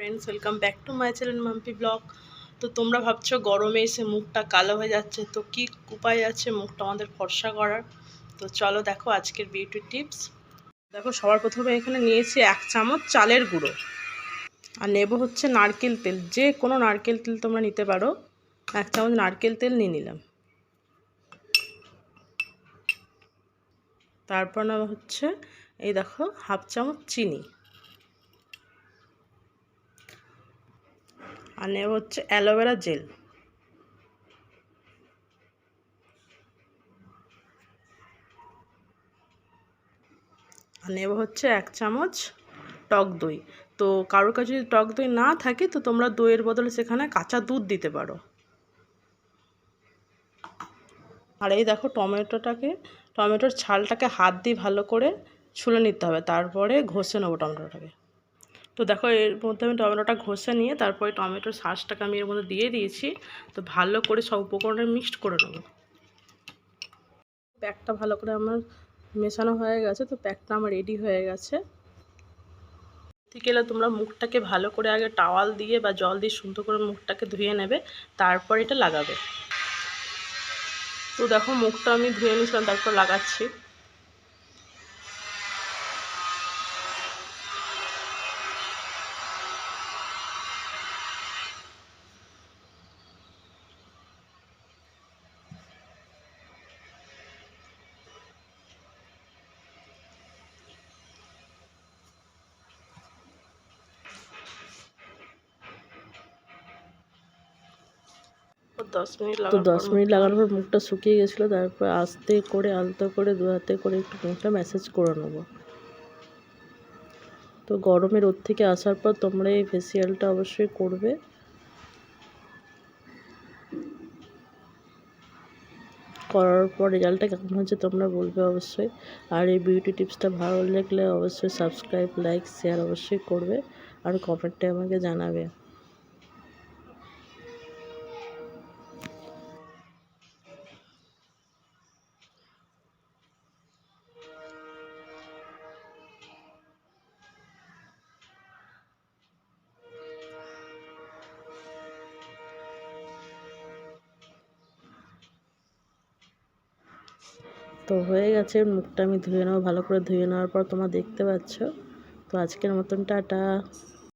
Friends welcome back to my channel Mampi blog তো তোমরা ভাবছ গরমে এসে মুখটা কালো হয়ে যাচ্ছে, তো কি উপায় আছে মুখটা আমাদের ফর্সা করার? তো চলো দেখো আজকের বিউটি টিপস দেখো সবার প্রথমে এখানে নিয়েছি এক চামচ চালের গুঁড়ো। আর নেব হচ্ছে নারকেল তেল, যে কোনো নারকেল তেল তোমরা নিতে পারো। এক চামচ নারকেল তেল নিয়ে নিলাম। তারপর নেওয়া হচ্ছে, এই দেখো, হাফ চামচ চিনি। আর নেব হচ্ছে অ্যালোভেরা জেল আর নেব হচ্ছে এক চামচ টক দই। তো কারোর কাছে যদি টক দই না থাকে, তো তোমরা দইয়ের বদলে সেখানে কাঁচা দুধ দিতে পারো। আর এই দেখো টমেটোটাকে, টমেটোর ছালটাকে হাত দিয়ে ভালো করে ছুলে নিতে হবে, তারপরে ঘষে নেব টমেটোটাকে। তো দেখো, এর মধ্যে আমি টমেটোটা ঘষে নিয়ে তারপরে টমেটোর শাঁসটাকে আমি এর মধ্যে দিয়ে দিয়েছি। তো ভালো করে সব উপকরণে মিক্সড করে নেব। প্যাকটা ভালো করে আমার মেশানো হয়ে গেছে, তো প্যাকটা আমার রেডি হয়ে গেছে। এলে, তোমরা মুখটাকে ভালো করে আগে টাওয়াল দিয়ে বা জল দিয়ে সুন্দর করে মুখটাকে ধুয়ে নেবে, তারপর এটা লাগাবে। তো দেখো, মুখটা আমি ধুয়ে নিয়েছিলাম, তারপর লাগাচ্ছি। দশ মিনিট তো দশ মিনিট লাগানোর পর মুখটা শুকিয়ে গেছিল তারপর আস্তে করে আলতো করে দু হাতে করে একটু মুখটা ম্যাসেজ করে নেব। তো গরমে রোদ থেকে আসার পর তোমরা এই ফেসিয়ালটা অবশ্যই করবে। করার পর রেজাল্টটা কেমন হচ্ছে তোমরা বলবে অবশ্যই। আর এই বিউটি টিপসটা ভালো লাগলে অবশ্যই সাবস্ক্রাইব লাইক শেয়ার অবশ্যই করবে। আর কমেন্টে আমাকে জানাবে। তো হয়ে গেছে, মুখটা আমি ধুয়ে নেব, ভালো করে ধুয়ে নেওয়ার পর তোমরা দেখতে পাচ্ছ। তো আজকের মতন টাটা।